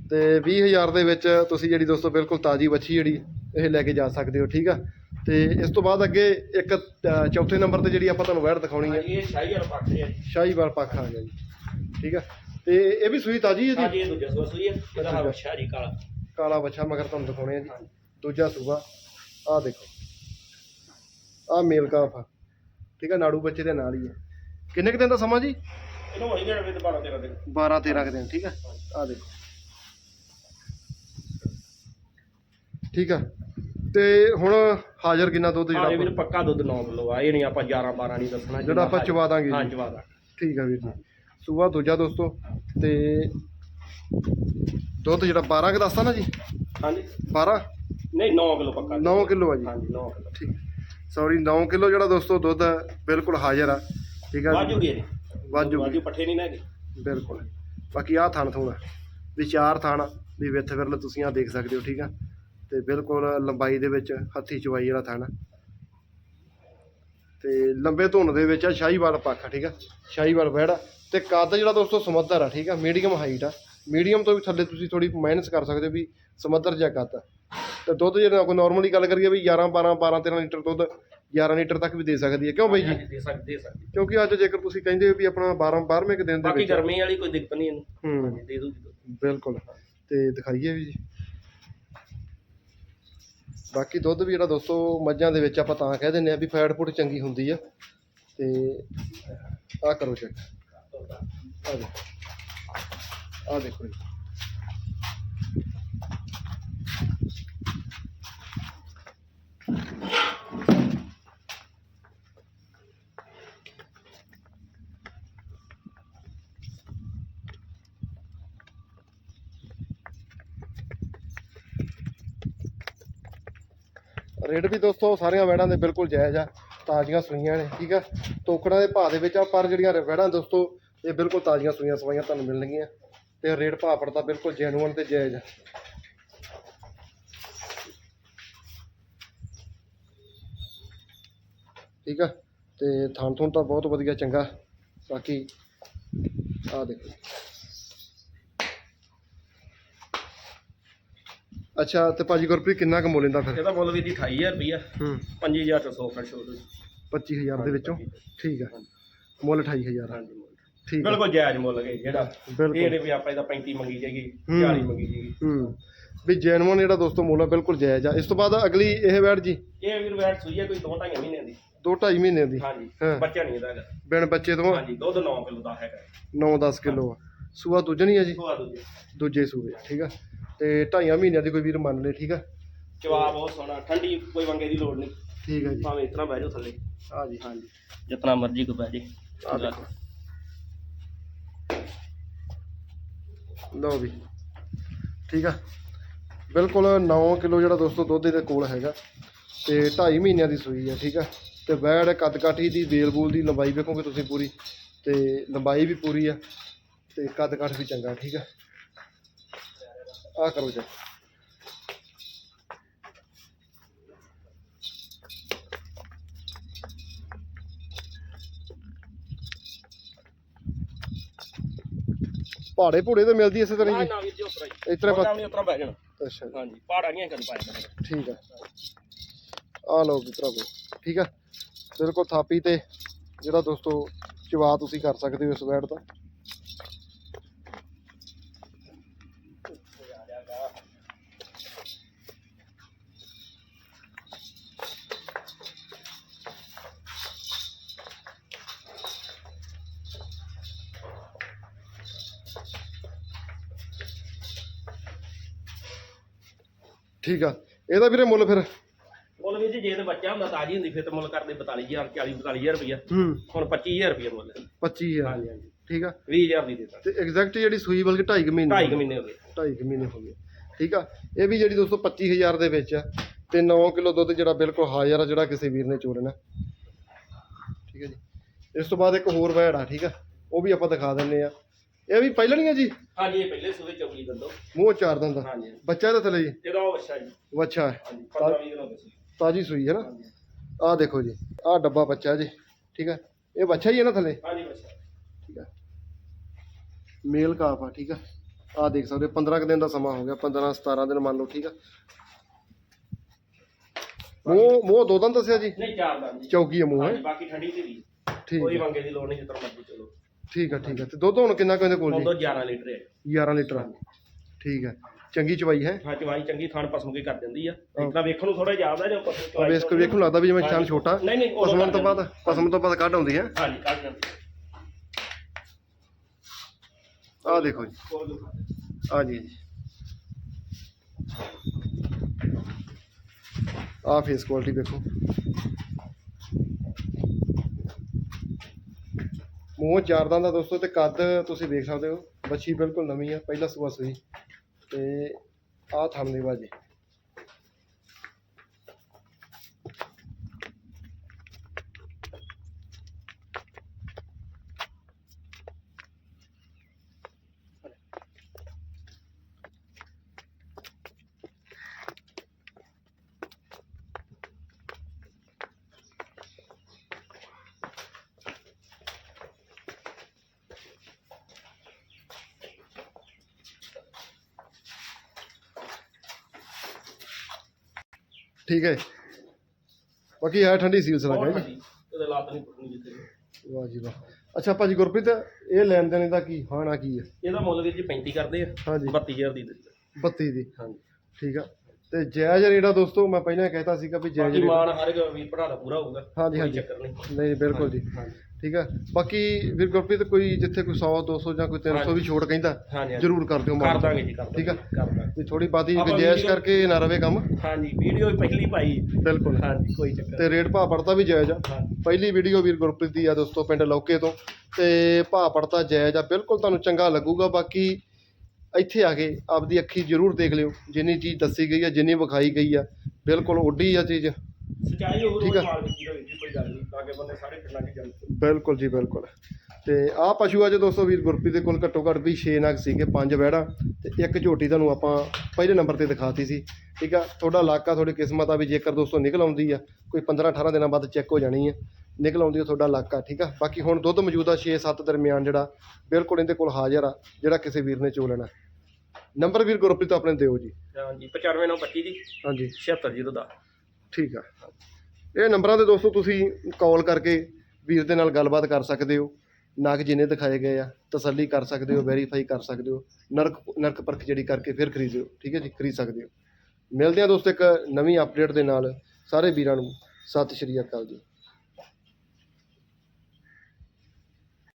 [SPEAKER 1] ਤੇ 20000 ਦੇ ਵਿੱਚ ਤੁਸੀਂ ਜਿਹੜੀ ਦੋਸਤੋ ਬਿਲਕੁਲ ਤਾਜੀ ਵੱਛੀ ਜਿਹੜੀ ਇਹ ਲੈ ਕੇ ਜਾ ਸਕਦੇ ਹੋ ਠੀਕ ਆ? ਤੇ ਇਸ ਤੋਂ ਬਾਅਦ ਅੱਗੇ ਇੱਕ ਅ, ਚੌਥੇ ਨੰਬਰ ਤੇ ਜਿਹੜੀ ਆਪਾਂ ਤੁਹਾਨੂੰ ਵੈੜ ਦਿਖਾਉਣੀ ਹੈ।
[SPEAKER 2] ਹਾਂਜੀ ਇਹ ਸ਼ਾਹੀ ਵਾਲਾ ਪੱਖ ਹੈ
[SPEAKER 1] ਸ਼ਾਹੀਵਾਲ ਪੱਖ ਆ ਗਿਆ ਜੀ। ਠੀਕ ਆ। ਤੇ ਇਹ ਵੀ ਸੂਈ ਤਾਜੀ ਹੈ ਜੀ?
[SPEAKER 2] ਹਾਂਜੀ ਇਹ ਦੂਜਾ ਹੈ ਇਹਦਾ ਕਾਲਾ।
[SPEAKER 1] ਕਾਲਾ ਬੱਚਾ ਮਗਰ ਤੁਹਾਨੂੰ ਦਿਖਾਉਣੇ ਆ ਜੀ। ਦੂਜਾ ਸੂਬਾ ਆਹ ਦੇਖੋ। ਆਹ ਮੇਲ ਕਾਫ ਆ। ਠੀਕ ਆ ਨਾੜੂ ਬੱਚੇ ਦੇ ਨਾਲ ਹੀ ਹੈ ਕਿੰਨੇ ਕੁ ਦਿਨ ਦਾ ਸਮਾਂ ਜੀ?
[SPEAKER 2] ਇਹਨੂੰ ਹੋਈ ਗਿਆ ਵੀ 12 13 ਦਿਨ।
[SPEAKER 1] 12 13 ਕੁ ਦਿਨ ਠੀਕ ਆ? ਆਹ ਦੇਖੋ। ਠੀਕ ਆ। ਤੇ ਹੁਣ ਹਾਜ਼ਰ ਕਿੰਨਾ ਦੁੱਧ ਜਿਹੜਾ
[SPEAKER 2] ਵੀਰ ਪੱਕਾ ਦੁੱਧ 9 ਕਿਲੋ ਆ ਇਹ ਨਹੀਂ ਆਪਾਂ 11 12 ਨਹੀਂ ਦੱਸਣਾ
[SPEAKER 1] ਜਿਹੜਾ ਆਪਾਂ ਚਵਾ ਦਾਂਗੇ
[SPEAKER 2] ਹਾਂ। ਚਵਾ ਦਾਂਗੇ।
[SPEAKER 1] ਠੀਕ ਆ ਵੀਰ ਜੀ। ਸੂਬਾ ਦੂਜਾ ਦੋਸਤੋ ਤੇ ਦੁੱਧ ਜਿਹੜਾ 12 ਕੁ ਦੱਸਦਾ ਨਾ ਜੀ?
[SPEAKER 2] ਹਾਂਜੀ।
[SPEAKER 1] 12
[SPEAKER 2] ਨਹੀਂ 9 ਕਿਲੋ ਪੱਕਾ
[SPEAKER 1] 9 ਕਿਲੋ ਆ ਜੀ।
[SPEAKER 2] ਹਾਂਜੀ 9 ਕਿਲੋ।
[SPEAKER 1] ਠੀਕ। ਸੌਰੀ 9 ਕਿਲੋ ਜਿਹੜਾ ਦੋਸਤੋ ਦੁੱਧ ਬਿਲਕੁਲ ਹਾਜ਼ਰ ਆ। ਠੀਕ ਆ
[SPEAKER 2] ਵਾਜੂ ਵੀ
[SPEAKER 1] ਵਾਜੂ
[SPEAKER 2] ਵਾਜੂ ਪੱਠੇ ਨਹੀਂ ਹੈਗੇ
[SPEAKER 1] ਬਿਲਕੁਲ। ਬਾਕੀ ਆਹ ਥਣ ਥੋੜਾ ਵਿਚਾਰ ਥਣ ਦੀ ਵਿੱਥ ਵਿਰਲ ਤੁਸੀਂ ਆ ਦੇਖ ਸਕਦੇ ਹੋ ਠੀਕ ਆ? ਤੇ ਬਿਲਕੁਲ ਲੰਬਾਈ ਦੇ ਵਿੱਚ ਹੱਥੀ ਚਵਾਈ ਵਾਲਾ ਥਣ। ਤੇ ਲੰਬੇ ਧੁੰਨ ਦੇ ਵਿੱਚ ਆ ਸ਼ਾਹੀਵਾਲ ਪੱਖ ਠੀਕ ਆ? ਸ਼ਾਹੀਵਾਲ ਵਹਿੜਾ ਤੇ ਕੱਦ ਜਿਹੜਾ ਦੋਸਤੋ ਸਮੁੰਦਰ ਆ ਠੀਕ ਆ? ਮੀਡੀਅਮ ਹਾਈਟ ਆ। ਮੀਡੀਅਮ ਤੋਂ ਵੀ ਥੱਲੇ ਤੁਸੀਂ ਥੋੜੀ ਮਾਈਨਸ ਕਰ ਸਕਦੇ ਹੋ ਵੀ ਸਮੁੰਦਰ ਜਿਹਾ ਕੱਦ ਤੇ ਦੁੱਧ ਜਿਹੜਾ ਕੋਈ ਨਾਰਮਲੀ ਗੱਲ ਕਰੀਏ ਵੀ 11 12 12 13 ਲੀਟਰ ਦੁੱਧ 11 ਲੀਟਰ ਤੱਕ ਵੀ ਦੇ ਸਕਦੀ ਹੈ। ਕਿਉਂ ਬਾਈ ਜੀ?
[SPEAKER 2] ਦੇ ਸਕਦੇ ਦੇ ਸਕਦੇ।
[SPEAKER 1] ਕਿਉਂਕਿ ਅੱਜ ਜੇਕਰ ਤੁਸੀਂ ਕਹਿੰਦੇ ਹੋ ਵੀ ਆਪਣਾ 12 12ਵੇਂ ਕੁ ਦਿਨ ਦੇ
[SPEAKER 2] ਬਾਕੀ
[SPEAKER 1] ਵਿੱਚ
[SPEAKER 2] ਗਰਮੀ ਵਾਲੀ ਕੋਈ ਦਿੱਕਤ ਨਹੀਂ ਇਹਨੂੰ।
[SPEAKER 1] ਹੂੰ।
[SPEAKER 2] ਦੇ ਦੂਗੀ।
[SPEAKER 1] ਬਿਲਕੁਲ। ਤੇ ਦਿਖਾਈਏ ਵੀ ਜੀ। ਬਾਕੀ ਦੁੱਧ ਵੀ ਜਿਹੜਾ ਦੋਸਤੋ ਮੱਝਾਂ ਦੇ ਵਿੱਚ ਆਪਾਂ ਤਾਂ ਕਹਿ ਦਿੰਦੇ ਆ ਵੀ ਫੈਟ ਫੂਟ ਚੰਗੀ ਹੁੰਦੀ ਆ। ਤੇ ਆਹ ਕਰੋ ਚੈੱਕ ਆ ਦੇਖੋ। ਆ ਦੇਖੋ ਜੀ। ਰੇਟ ਵੀ ਦੋਸਤੋ, ਸਾਰੀਆਂ ਵੈੜਾਂ ਦੇ ਬਿਲਕੁਲ ਜਾਇਜ਼ ਆ, ਤਾਜ਼ੀਆਂ ਸੂਈਆਂ ਨੇ, ਠੀਕ ਆ? ਟੋਕੜਾਂ ਦੇ ਭਾਅ ਦੇ ਵਿੱਚ ਆ, ਪਰ ਜਿਹੜੀਆਂ ਵੈੜਾਂ ਦੋਸਤੋ, ਇਹ ਬਿਲਕੁਲ ਤਾਜ਼ੀਆਂ ਸੂਈਆਂ ਸਵਾਈਆਂ ਤੁਹਾਨੂੰ ਮਿਲਣਗੀਆਂ ਤੇ ਰੇਟ ਭਾਅ ਪੜਦਾ ਬਿਲਕੁਲ ਜੈਨੂਅਨ ਤੇ ਜਾਇਜ਼ ਆ। ਠੀਕ ਆ? ਤੇ ਥਣ ਥਣ ਤਾਂ ਬਹੁਤ ਵਧੀਆ, ਚੰਗਾ। ਬਾਕੀ ਆ ਦੇਖੋ। ਅੱਛਾ ਤੇ ਭਾਜੀ ਗੁਰਪ੍ਰੀਤ ਕਿੰਨਾ ਕੁ ਮੁੱਲ ਇਹਦਾ ਫਿਰ?
[SPEAKER 2] ਇਹਦਾ ਮੁੱਲ ਵੀ ਦੀ 28000 ਰੁਪਿਆ
[SPEAKER 1] ਹੂੰ।
[SPEAKER 2] 5000 ਤੋਂ 100 ਕਰ ਛੋੜ
[SPEAKER 1] 25000 ਦੇ ਵਿੱਚੋਂ? ਠੀਕ ਆ। ਮੁੱਲ 28000 ਆ।
[SPEAKER 2] ਹਾਂਜੀ ਮੁੱਲ।
[SPEAKER 1] ਠੀਕ ਆ।
[SPEAKER 2] ਬਿਲਕੁਲ ਜਾਇਜ਼ ਮੁੱਲ ਗਏ ਜਿਹੜਾ। ਇਹ
[SPEAKER 1] ਬਿਲਕੁਲ
[SPEAKER 2] ਨਹੀਂ ਵੀ ਆਪਾਂ ਇਹਦਾ 35 ਮੰਗੀ ਜਾਈਏ
[SPEAKER 1] ਹੂੰ।
[SPEAKER 2] 40 ਮੰਗੀ ਜਾਈਏ।
[SPEAKER 1] ਹੂੰ। ਵੀ ਜੈਨੂਅਨ ਜਿਹੜਾ ਦੋਸਤੋ ਮੁੱਲ ਆ ਬਿਲਕੁਲ ਜਾਇਜ਼ ਆ। ਇਸ ਤੋਂ ਬਾਅਦ ਅਗਲੀ ਇਹ ਵੈੜ ਜੀ?
[SPEAKER 2] ਇਹ ਵੀਰ ਵੈਟ ਸੂਈ ਹੈ ਕੋਈ 2.5 ਮਹੀਨਿਆਂ ਦੀ।
[SPEAKER 1] 2.5 ਮਹੀਨੇ ਦੀ।
[SPEAKER 2] ਹਾਂਜੀ
[SPEAKER 1] ਹਾਂ।
[SPEAKER 2] ਬੱਚਾ ਨਹੀਂ ਇਹਦਾ ਹੈਗਾ।
[SPEAKER 1] ਬਿਨ ਬੱਚੇ ਤੋਂ?
[SPEAKER 2] ਹਾਂਜੀ ਦੁੱਧ 9 ਕਿਲੋ ਦਾ ਹੈਗਾ।
[SPEAKER 1] 9-10 ਕਿਲੋ ਆ। ਸੂਆ ਦੂਜਣੀ ਆ ਜੀ?
[SPEAKER 2] ਖਵਾ ਦੂਜੀ।
[SPEAKER 1] ਦੂਜੇ ਸੂਏ ਠੀਕ ਆ। ਤੇ ਢਾਈਆਂ ਮਹੀਨਿਆਂ ਦੀ ਕੋਈ ਵੀਰ ਮੰਨ ਲੇ ਠੀਕ ਆ?
[SPEAKER 2] ਜਵਾਬ ਬਹੁਤ ਸੋਹਣਾ ਠੰਡੀ ਕੋਈ ਵੰਗੇ ਦੀ ਲੋੜ ਨਹੀਂ।
[SPEAKER 1] ਠੀਕ ਆ ਜੀ।
[SPEAKER 2] ਭਾਵੇਂ ਇਤਨਾ ਬਹਿ ਜਾਓ ਥੱਲੇ।
[SPEAKER 1] ਆ ਜੀ।
[SPEAKER 2] ਹਾਂਜੀ। ਜਿਤਨਾ ਮਰਜ਼ੀ ਕੋ ਬਹਿ ਜੇ।
[SPEAKER 1] ਆ ਦੇਖੋ। ਲਓ ਵੀ। ਠੀਕ ਆ। ਬਿਲਕੁਲ 9 ਕਿਲੋ ਜਿਹੜਾ ਦੋਸਤੋ ਦੁੱਧ ਇਹਦੇ ਕੋਲ ਹੈਗਾ। ਤੇ 2.5 ਮਹੀਨਿਆਂ ਦੀ ਸੂਈ ਆ ਠੀਕ ਆ। ਤੇ ਬੈੜ ਕੱਦ ਕਾਠੀ ਦੀ ਵੇਲ ਬੂਲ ਦੀ ਲੰਬਾਈ ਵੇਖੋਗੇ ਤੁਸੀਂ ਪੂਰੀ। ਤੇ ਲੰਬਾਈ ਵੀ ਪੂਰੀ ਆ। ਤੇ ਕੱਦ ਕਾਠ ਵੀ ਚੰਗਾ ਠੀਕ ਆ। ਆ ਕਰੋ ਜੀ ਪਹਾੜੇ ਭੂੜੇ ਤੇ ਮਿਲਦੀ ਇਸੇ ਤਰ੍ਹਾਂ ਹੀ।
[SPEAKER 2] ਨਾ ਵੀਰ ਜੀ ਉਤਰਾ ਹੀ।
[SPEAKER 1] ਇਸ ਤਰ੍ਹਾਂ
[SPEAKER 2] ਉਤਰਾ
[SPEAKER 1] ਬਸ।
[SPEAKER 2] ਨਹੀਂ ਉਤਰਾ ਬਹਿ ਜਾਣਾ।
[SPEAKER 1] ਅੱਛਾ ਜੀ,
[SPEAKER 2] ਹਾਂਜੀ ਪਹਾੜਾ ਨਹੀਂ ਕਰ ਪਾਇਆ
[SPEAKER 1] ਠੀਕ ਆ। ਆ ਲਓ ਵੀ ਭਰਾਵੋ ਠੀਕ ਆ? ਬਿਲਕੁਲ ਥਾਪੀ ਤੇ ਜਿਹੜਾ ਦੋਸਤੋ ਚਵਾ ਤੁਸੀਂ ਕਰ ਸਕਦੇ ਹੋ ਇਸ ਵੈਡ ਦਾ। ਠੀਕ ਆ। ਇਹਦਾ ਵੀਰੇ ਮੁੱਲ ਫਿਰ।
[SPEAKER 2] ਮੁੱਲ ਵੀ ਜੀ ਤੇ ਬੱਚਾ ਹੁੰਦਾ ਤਾਜੀ ਹੁੰਦੀ ਫਿਰ ਤਾਂ ਮੁੱਲ ਕਰਦੇ 42000 40 42000 ਰੁਪਇਆ
[SPEAKER 1] ਹੂੰ।
[SPEAKER 2] ਹੁਣ 25000 ਰੁਪਇਆ ਮੁੱਲ
[SPEAKER 1] 25000
[SPEAKER 2] ਹਾਂਜੀ ਹਾਂਜੀ।
[SPEAKER 1] ਠੀਕ ਆ।
[SPEAKER 2] 20000 ਦੀ ਦੇਤਾ
[SPEAKER 1] ਤੇ। ਐਗਜ਼ੈਕਟ ਜਿਹੜੀ ਸੂਈ ਬਲਕਿ 2.5 ਮਹੀਨੇ
[SPEAKER 2] 2.5 ਮਹੀਨੇ ਹੋ ਗਏ।
[SPEAKER 1] 2.5 ਮਹੀਨੇ ਹੋ ਗਏ। ਠੀਕ ਆ। ਇਹ ਵੀ ਜਿਹੜੀ ਦੋਸਤੋ 25000 ਦੇ ਵਿੱਚ ਆ। ਤੇ 9 ਕਿਲੋ ਦੁੱਧ ਜਿਹੜਾ ਬਿਲਕੁਲ ਹਾਜ਼ਰ ਆ ਜਿਹੜਾ ਕਿਸੇ ਵੀਰ ਨੇ ਚੋਰਨਾ। ਠੀਕ ਹੈ ਜੀ। ਇਸ ਤੋਂ ਬਾਅਦ ਇੱਕ ਹੋਰ ਵੈੜ ਆ ਠੀਕ ਆ। ਉਹ ਵੀ ਆਪਾਂ ਦਿਖਾ ਦਿੰਨੇ ਆ। ਇਹ ਵੀ ਪਹਿਲਣੀਆਂ ਜੀ?
[SPEAKER 2] ਹਾਂਜੀ ਇਹ ਪਹਿਲੇ ਸੂਬੇ ਚੌਕੀ ਦੰਦੋ
[SPEAKER 1] ਮੂੰਹ ਚਾਰ ਦੰਦਾ
[SPEAKER 2] ਹਾਂਜੀ
[SPEAKER 1] ਬੱਚਾ ਇਹਦਾ ਥੱਲੇ ਜੀ?
[SPEAKER 2] ਇਹਦਾ ਉਹ ਅੱਛਾ ਜੀ।
[SPEAKER 1] ਵੱਛਾ ਹੈ
[SPEAKER 2] ਹਾਂਜੀ 15 20 ਦਿਨ ਹੋ ਗਏ ਸੀ।
[SPEAKER 1] ਤਾਜੀ ਸੂਈ ਹੈ ਨਾ? ਆਹ ਦੇਖੋ ਜੀ ਆਹ ਡੱਬਾ ਬੱਚਾ ਜੀ ਠੀਕ ਹੈ? ਇਹ ਬੱਚਾ ਹੀ ਹੈ ਨਾ ਥੱਲੇ?
[SPEAKER 2] ਹਾਂਜੀ ਬੱਚਾ।
[SPEAKER 1] ਠੀਕ ਹੈ। ਮੇਲ ਕਾਫ ਆ ਠੀਕ ਆ ਆਹ ਦੇਖ ਸਕਦੇ ਹੋ, 15 ਕੁ ਦਿਨ ਦਾ ਸਮਾਂ ਹੋ ਗਿਆ 15 17 ਦਿਨ ਮੰਨ ਲਓ ਠੀਕ ਆ ਮੂੰਹ ਮੂੰਹ ਦੋ ਦੰਦ ਦੱਸਿਆ ਜੀ?
[SPEAKER 2] ਨਹੀਂ ਚਾਰ ਦੰਦ ਜੀ।
[SPEAKER 1] ਚੌਕੀ ਆ ਮੂੰਹ ਹੈ?
[SPEAKER 2] ਹਾਂਜੀ ਬਾਕੀ ਠੰਡੀ ਤੇ ਵੀ।
[SPEAKER 1] ਠੀਕ
[SPEAKER 2] ਕੋਈ ਮੰਗੇ ਦੀ ਲੋੜ ਨਹੀਂ ਜਿੱਦਾਂ ਮਰਜ਼ੀ ਚਲੋ।
[SPEAKER 1] ਠੀਕ ਆ ਠੀਕ ਆ। ਤੇ ਦੁੱਧ ਹੁਣ ਕਿੰਨਾ ਕੁ ਇਹਦੇ ਕੋਲ ਜੀ?
[SPEAKER 2] ਤੋਂ 11 ਲੀਟਰ ਹੈ।
[SPEAKER 1] 11 ਲੀਟਰ। ਠੀਕ ਹੈ ਚੰਗੀ ਚਵਾਈ ਹੈ?
[SPEAKER 2] ਹਾਂ ਚਵਾਈ ਚੰਗੀ ਥਾਣ ਪਸਮ ਕੇ ਕਰ ਦਿੰਦੀ ਆ। ਇਤਨਾ ਵੇਖਣ ਨੂੰ ਥੋੜਾ ਜ਼ਿਆਦਾ ਜਾਂ ਪਸਮ
[SPEAKER 1] ਆ ਵੇਖ ਕੇ ਵੇਖਣ ਨੂੰ ਲੱਗਦਾ ਵੀ ਜਿਵੇਂ ਛਾਨ ਛੋਟਾ।
[SPEAKER 2] ਨਹੀਂ ਨਹੀਂ ਉਦੋਂ
[SPEAKER 1] ਤੋਂ ਬਾਅਦ ਪਸਮ ਤੋਂ ਬਾਅਦ ਕੱਢ ਆਉਂਦੀ ਹੈ।
[SPEAKER 2] ਹਾਂਜੀ ਕੱਢ ਜਾਂਦੀ
[SPEAKER 1] ਆਹ ਦੇਖੋ ਜੀ।
[SPEAKER 2] ਹੋਰ ਦਿਖਾ।
[SPEAKER 1] ਆ ਜੀ। ਆ ਫੇਸ ਕੁਆਲਿਟੀ ਦੇਖੋ ਮੂੰਹ ਚਾਰਦਾਂ ਦਾ ਦੋਸਤੋ ਤੇ ਕੱਦ ਤੁਸੀਂ ਦੇਖ ਸਕਦੇ ਹੋ। ਬੱਚੀ ਬਿਲਕੁਲ ਨਵੀਂ ਆ, ਪਹਿਲਾ ਸੂਆ ਸੂਈ। ਤੇ ਆਹ ਥਣ ਦੀ ਬਾਜੀ। ਠੀਕ ਹੈ ਬਾਕੀ ਹੈ ਠੰਡੀ ਸੀਲ ਸਲਾ
[SPEAKER 2] ਬਹੁਤ
[SPEAKER 1] ਜੀ।
[SPEAKER 2] ਠੰਡੀ। ਉਹਦੇ ਲੱਤ ਨਹੀਂ ਟੁੱਟਣੀ ਜਿੱਥੇ ਵੀ।
[SPEAKER 1] ਵਾਹ ਜੀ ਵਾਹ। ਅੱਛਾ ਭਾਜੀ ਗੁਰਪ੍ਰੀਤ ਇਹ ਲੈਣ ਦੇਣ ਦਾ ਕੀ ਹਾਣਾ ਕੀ ਹੈ?
[SPEAKER 2] ਇਹਦਾ ਮੁੱਲ ਵੀਰ ਜੀ 35 ਕਰਦੇ ਆ
[SPEAKER 1] ਹਾਂਜੀ।
[SPEAKER 2] 32000 ਦੀ ਦਿੰਦੇ
[SPEAKER 1] 32 ਦੀ।
[SPEAKER 2] ਹਾਂਜੀ।
[SPEAKER 1] ਠੀਕ ਆ। ਤੇ ਜਾਇਜ਼ ਰੇਟ ਆ ਦੋਸਤੋ ਮੈਂ ਪਹਿਲਾਂ ਕਹਿਤਾ ਸੀਗਾ ਵੀ ਜਾਇਜ਼
[SPEAKER 2] ਬਾਕੀ
[SPEAKER 1] ਰੇਟ
[SPEAKER 2] ਹਰ ਇੱਕ ਵੀਰ ਭਰਾ ਦਾ ਪੂਰਾ ਹੋਊਗਾ
[SPEAKER 1] ਹਾਂਜੀ,
[SPEAKER 2] ਕੋਈ
[SPEAKER 1] ਹਾਂਜੀ।
[SPEAKER 2] ਚੱਕਰ ਨਹੀਂ।
[SPEAKER 1] ਨਹੀਂ ਬਿਲਕੁਲ ਜੀ।
[SPEAKER 2] ਹਾਂਜੀ
[SPEAKER 1] ਠੀਕ ਆ। ਬਾਕੀ ਵੀਰ ਗੁਰਪ੍ਰੀਤ ਕੋਈ ਜਿੱਥੇ ਕੋਈ 100 200 ਜਾਂ ਕੋਈ 300 ਵੀ ਛੋਟ ਕਹਿੰਦਾ
[SPEAKER 2] ਹਾਂਜੀ ਹਾਂਜੀ।
[SPEAKER 1] ਜਰੂਰ ਕਰ ਦਿਓ
[SPEAKER 2] ਕਰ ਦਾਂਗੇ ਜੀ ਕਰ ਦਾਂਗੇ
[SPEAKER 1] ਠੀਕ ਆ।
[SPEAKER 2] ਕਰ ਦਾਂਗੇ।
[SPEAKER 1] ਵੀ ਥੋੜੀ ਬਾਤੀ
[SPEAKER 2] ਆਪਾਂ
[SPEAKER 1] ਗੁੰਜਾਇਸ਼
[SPEAKER 2] ਵੀਡੀਓ-
[SPEAKER 1] ਕਰਕੇ ਨਾ ਰਵੇ ਕੰਮ।
[SPEAKER 2] ਹਾਂਜੀ ਵੀਡੀਓ ਪਹਿਲੀ ਪਾਈ।
[SPEAKER 1] ਬਿਲਕੁਲ।
[SPEAKER 2] ਹਾਂਜੀ ਕੋਈ ਚੱਕਰ
[SPEAKER 1] ਤੇ ਰੇਟ ਭਾਅ ਪੜਤਾ ਵੀ ਜਾਇਜ਼ ਆ।
[SPEAKER 2] ਹਾਂਜੀ।
[SPEAKER 1] ਪਹਿਲੀ ਵੀਡੀਓ ਵੀਰ ਗੁਰਪ੍ਰੀਤ ਦੀ ਆ ਦੋਸਤੋ ਪਿੰਡ ਲੌਕੇ ਤੋਂ। ਤੇ ਭਾਅ ਪੜਤਾ ਜਾਇਜ਼ ਆ। ਬਿਲਕੁਲ ਤੁਹਾਨੂੰ ਚੰਗਾ ਲੱਗੂਗਾ। ਬਾਕੀ ਇੱਥੇ ਆ ਕੇ ਆਪਦੀ ਅੱਖੀ ਜ਼ਰੂਰ ਦੇਖ ਲਿਓ ਜਿੰਨੀ ਚੀਜ਼ ਦੱਸੀ ਗਈ ਆ ਜਿੰਨੀ ਵਿਖਾਈ ਗਈ ਆ ਬਿਲਕੁਲ ਉੱਡੀ ਆ ਚੀਜ਼।
[SPEAKER 2] ਸਚਾਈ ਉਹ
[SPEAKER 1] ਠੀਕ ਆ।
[SPEAKER 2] ਮਾਲ ਵਿੱਚ ਹੋਈ ਜੀ ਕੋਈ ਗੱਲ ਨਹੀਂ ਤਾਂ ਕਿ ਬੰਦੇ ਸਾਰੇ ਪਿੰਡਾਂ 'ਚ ਜਾਣ
[SPEAKER 1] ਬਿਲਕੁਲ ਜੀ ਬਿਲਕੁਲ। ਤੇ ਆਹ ਪਸ਼ੂ ਆ ਜੇ ਦੋਸਤੋ ਵੀਰ ਗੁਰਪ੍ਰੀਤ ਦੇ ਕੋਲ ਘੱਟੋ ਘੱਟ ਵੀ 6 ਨਗ ਸੀਗੇ ਪੰਜ ਵਹਿੜਾ ਤੇ ਇੱਕ ਝੋਟੀ ਤੁਹਾਨੂੰ ਆਪਾਂ ਪਹਿਲੇ ਨੰਬਰ ਤੇ ਦਿਖਾਤੀ ਸੀ। ਠੀਕ ਆ ਤੁਹਾਡਾ ਇਲਾਕਾ ਤੁਹਾਡੀ ਕਿਸਮਤ ਆ ਵੀ ਜੇਕਰ ਦੋਸਤੋ ਨਿਕਲ ਆਉਂਦੀ ਆ ਕੋਈ 15 18 ਦਿਨਾਂ ਬਾਅਦ ਚੈੱਕ ਹੋ ਜਾਣੀ ਆ। ਨਿਕਲ ਆਉਂਦੀ ਆ ਤੁਹਾਡਾ ਇਲਾਕਾ ਠੀਕ ਆ? ਬਾਕੀ ਹੁਣ ਦੁੱਧ ਮੌਜੂਦਾ 6-7 ਦਰਮਿਆਨ ਜਿਹੜਾ ਬਿਲਕੁਲ ਇਹਦੇ ਕੋਲ ਹਾਜ਼ਰ ਆ ਜਿਹੜਾ ਕਿਸੇ ਵੀਰ ਨੇ ਚੋ ਲੈਣਾ। ਨੰਬਰ ਵੀਰ ਗੁਰਪ੍ਰੀਤ ਆਪਣੇ ਦਿਓ ਜੀ।
[SPEAKER 2] ਹਾਂਜੀ 95 ਨੂੰ 25 ਦੀ
[SPEAKER 1] ਹਾਂਜੀ।
[SPEAKER 2] 76 ਦਾ
[SPEAKER 1] ਠੀਕ ਆ। ਇਹ ਨੰਬਰਾਂ ਤੇ ਦੋਸਤੋ ਤੁਸੀਂ ਕਾਲ ਕਰਕੇ ਵੀਰ ਦੇ ਨਾਲ ਗੱਲਬਾਤ ਕਰ ਸਕਦੇ ਹੋ। ਨਗ ਜਿੰਨੇ ਦਿਖਾਏ ਗਏ ਆ ਤਸੱਲੀ ਕਰ ਸਕਦੇ ਹੋ ਵੈਰੀਫਾਈ ਕਰ ਸਕਦੇ ਹੋ ਨਰਕ ਨਰਕ ਪਰਖ ਜਿਹੜੀ ਕਰਕੇ ਫਿਰ ਖਰੀਦਿਓ ਠੀਕ ਹੈ ਜੀ? ਖਰੀਦ ਸਕਦੇ ਹੋ। ਮਿਲਦੇ ਹਾਂ ਦੋਸਤੋ ਇੱਕ ਨਵੀਂ ਅਪਡੇਟ ਦੇ ਨਾਲ। ਸਾਰੇ ਵੀਰਾਂ ਨੂੰ ਸਤਿ ਸ਼੍ਰੀ ਅਕਾਲ ਜੀ।